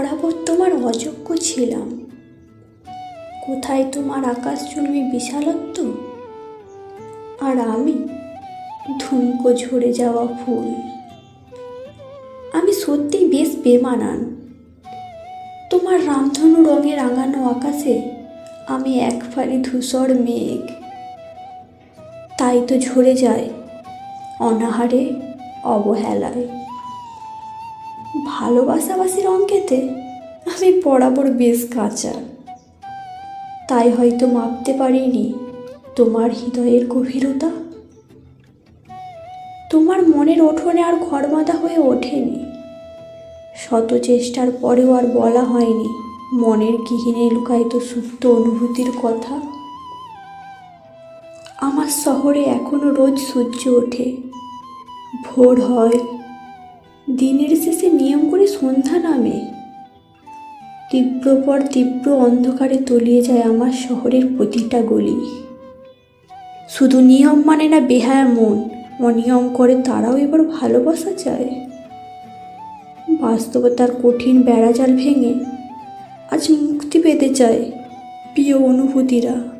বরাবর তোমার অযোগ্য ছিলাম। কোথায় তোমার আকাশ জন্মে বিশালত্ব? আর আমি ধুমকো ঝরে যাওয়া ফুল। আমি সত্যিই বেশ বেমানান। তোমার রামধনু রঙে রাঙানো আকাশে আমি এক ধূসর মেঘ। তাই তো ঝরে যায় অনাহারে অবহেলায়। ভালোবাসাবাসির অঙ্কেতে আমি বরাবর বেশ কাঁচা। তাই হয়তো মাপতে পারিনি তোমার হৃদয়ের গভীরতা। তোমার মনের উঠোনে আর ঘর বাঁধা হয়ে ওঠেনি। শত চেষ্টার পরেও আর বলা হয়নি, মনের গৃহিণী লুকায়িত সুপ্ত অনুভূতির কথা। আমার শহরে এখনও রোজ সূর্য ওঠে। ভোর হয়, দিনের শেষে সন্ধ্যা নামে। তীব্র পর তীব্র অন্ধকারে তলিয়ে যায় আমার শহরের প্রতিটা গলি। শুধু নিয়ম মানে না, বেহায়া মন। অনিয়ম করে তারাও এবার ভালোবাসা চায়। বাস্তবতার কঠিন বেড়াজাল ভেঙে আজ মুক্তি পেতে চায় প্রিয় অনুভূতিরা।